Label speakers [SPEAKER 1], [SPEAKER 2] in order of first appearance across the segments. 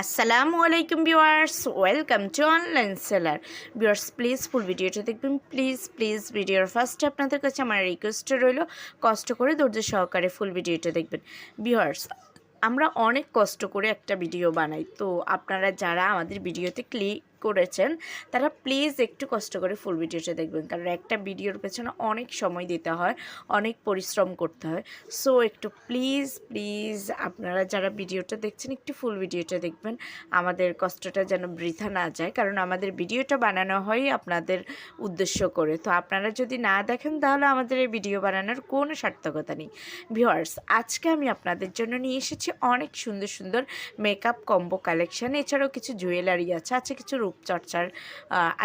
[SPEAKER 1] আসসালামু আলাইকুম viewers welcome to online seller viewers please full ভিডিওটা দেখবেন। প্লিজ প্লিজ ভিডিওর ফার্স্টে আপনাদের কাছে আমার রিকোয়েস্ট রইল। কষ্ট করে ধৈর্য সহকারে ফুল ভিডিওটা দেখবেন। ভিউয়ার্স আমরা অনেক কষ্ট করে একটা ভিডিও বানাই। তো আপনারা যারা আমাদের ভিডিওতে ক্লিক করেছেন, তারা প্লিজ একটু কষ্ট করে ফুল ভিডিওটা দেখবেন। কারণ একটা ভিডিওর পেছনে অনেক সময় দিতে হয়, অনেক পরিশ্রম করতে হয়। সো একটু প্লিজ প্লিজ আপনারা যারা ভিডিওটা দেখছেন, একটু ফুল ভিডিওটা দেখবেন। আমাদের কষ্টটা যেন বৃথা না যায়, কারণ আমাদের ভিডিওটা বানানো হয় আপনাদের উদ্দেশ্য করে। তো আপনারা যদি না দেখেন, তাহলে আমাদের এই ভিডিও বানানোর কোনো সার্থকতা নেই। ভিউয়ার্স আজকে আমি আপনাদের জন্য নিয়ে এসেছি অনেক সুন্দর সুন্দর মেকআপ কম্বো কালেকশন এছাড়াও কিছু জুয়েলারি আছে আছে কিছু রূপচর্চার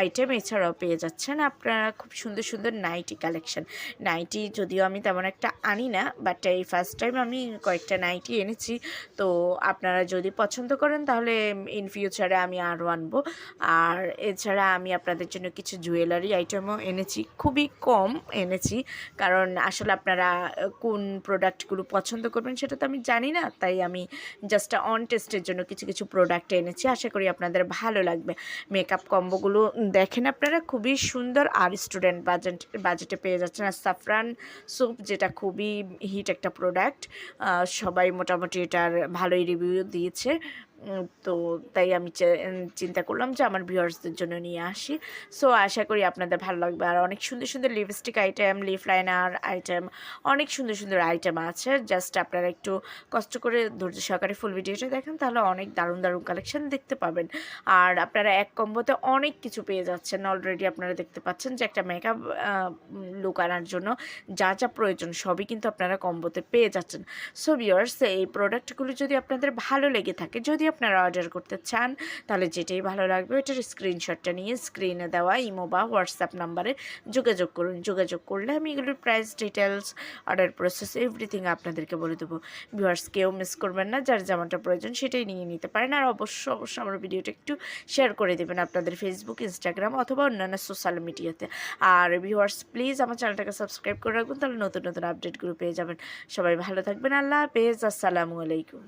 [SPEAKER 1] আইটেম এছাড়াও পেয়ে যাচ্ছেন। আপনারা খুব সুন্দর সুন্দর নাইটি কালেকশন নাইটি যদিও আমি তেমন একটা আনি না বাট এই ফার্স্ট টাইম আমি কয়েকটা নাইটি এনেছি। তো আপনারা যদি পছন্দ করেন, তাহলে ইন ফিউচারে আমি আরও আনব। আর এছাড়া আমি আপনাদের জন্য কিছু জুয়েলারি আইটেমও এনেছি। খুবই কম এনেছি, কারণ আসলে আপনারা কোন প্রোডাক্টগুলো পছন্দ করবেন সেটা তো আমি জানি না। তাই আমি জাস্ট অন টেস্টের জন্য কিছু কিছু প্রোডাক্ট এনেছি। আশা করি আপনাদের ভালো লাগবে। মেকআপ কম্বোগুলো দেখেন আপনারা, খুবই সুন্দর আর স্টুডেন্ট বাজেট, বাজেটে পেয়ে যাচ্ছেন। আর সাফরান স্যুপ যেটা খুবই হিট একটা প্রোডাক্ট সবাই মোটামুটি এটার ভালোই রিভিউ দিয়েছে। তো তাই আমি চিন্তা করলাম যে আমার ভিউয়ার্সদের জন্য নিয়ে আসি। সো আশা করি আপনাদের ভালো লাগবে। আর অনেক সুন্দর সুন্দর lipstick item lip liner item অনেক সুন্দর সুন্দর আইটেম আছে। জাস্ট আপনারা একটু কষ্ট করে ধৈর্য সহকারে ফুল ভিডিওটা দেখেন, তাহলে অনেক দারুণ দারুণ কালেকশন দেখতে পাবেন। আর আপনারা এক কম্বোতে অনেক কিছু পেয়ে যাচ্ছেন। অলরেডি আপনারা দেখতে পাচ্ছেন যে একটা মেকআপ লুক আনার জন্য যা যা প্রয়োজন সবই কিন্তু আপনারা কম্বোতে পেয়ে যাচ্ছেন। সো ভিউয়ার্স এই প্রোডাক্টগুলো যদি আপনাদের ভালো লেগে থাকে, যদি আপনারা অর্ডার করতে চান, তাহলে যেটাই ভালো লাগবে ওটার স্ক্রিনশটটা নিয়ে স্ক্রিনে দেওয়া ইমো বা হোয়াটসঅ্যাপ নাম্বারে যোগাযোগ করুন। যোগাযোগ করলে আমি এগুলোর price details order process everything আপনাদেরকে বলে দেবো। ভিউয়ার্স কেউ মিস করবেন না, যার যেমনটা প্রয়োজন সেটাই নিয়ে নিতে পারেন। আর অবশ্য অবশ্যই আমার ভিডিওটা একটু শেয়ার করে দেবেন আপনাদের ফেসবুক ইনস্টাগ্রাম অথবা অন্যান্য সোশ্যাল মিডিয়াতে আর ভিউয়ার্স প্লিজ আমার চ্যানেলটাকে সাবস্ক্রাইব করে রাখবেন, তাহলে নতুন নতুন আপডেটগুলো পেয়ে যাবেন। সবাই ভালো থাকবেন, আল্লাহ হাফেজ, আসসালামু আলাইকুম।